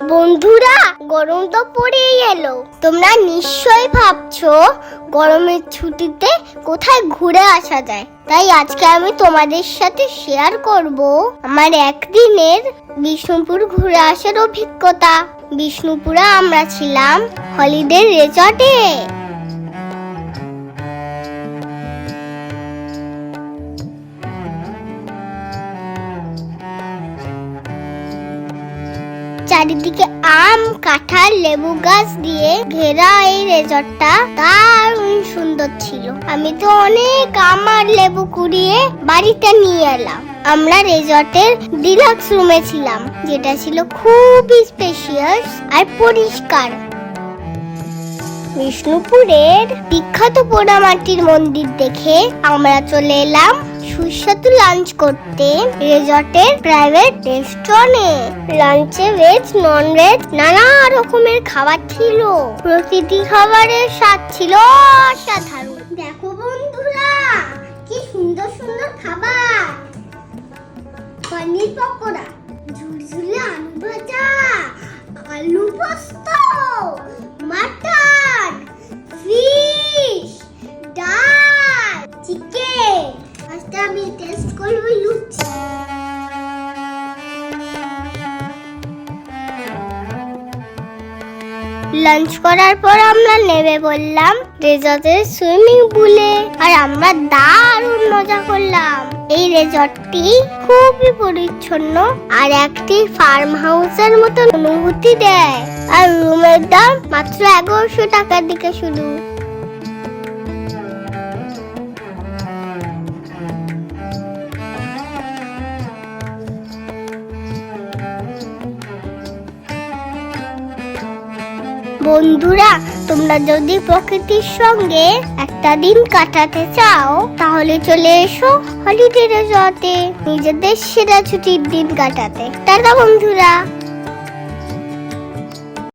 বন্ধুরা, গরম তো পড়েই এলো। তোমরা নিশ্চয়ই ভাবছ, গরমের ছুটিতে কোথায় ঘুরে আসা যায়। তাই আজকে আমি তোমাদের সাথে শেয়ার করব আমার একদিনের বিষ্ণুপুর ঘুরে আসার অভিজ্ঞতা। বিষ্ণুপুরে আমরা ছিলাম হলিডে রেজর্টে চারিদিকে আম, কাঁঠাল, লেবু গাছ দিয়ে ঘেরা এই রেজর্টটা দারুণ সুন্দর ছিল। আমি তো অনেক আম আর লেবু কুড়িয়ে বাড়িতে নিয়ে এলাম। আমরা রেজর্টের ডিলাক্স রুমে ছিলাম, যেটা ছিল খুবই স্পেশিয়াস আর পরিষ্কার। বিষ্ণুপুরের বিখ্যাত পোড়ামাটির মন্দির দেখে আমরা চলে এলাম। সুস্বাদু লাঞ্চ করতে রেজর্টের প্রাইভেট রেস্টুরেন্টে লাঞ্চে ভেজ নন ভেজ নানা রকমের খাবার ছিল। প্রতিটি খাবারের স্বাদ ছিল অসাধারণ। দেখো বন্ধুরা, কি সুন্দর সুন্দর খাবার। পনির পকোড়া, ঝুরঝুরে আলু ভাজা, আলু পোস্ত লাঞ্চ করার পর আমরা নেমে পড়লাম রেজর্টের সুইমিং পুলে আর আমরা দারুণ মজা করলাম। এই রেজর্টটি খুবই পরিচ্ছন্ন আর একটি ফার্ম হাউসের মতো অনুভূতি দেয়। আর রুমের দাম মাত্র এগারোশো টাকার দিকে শুধু। বন্ধুরা, তোমরা যদি প্রকৃতির সঙ্গে একটা দিন কাটাতে চাও, তাহলে চলে এসো হলিডে রিসর্টে। নিজেদের সেরা ছুটির দিন কাটাতে। টাটা, বন্ধুরা।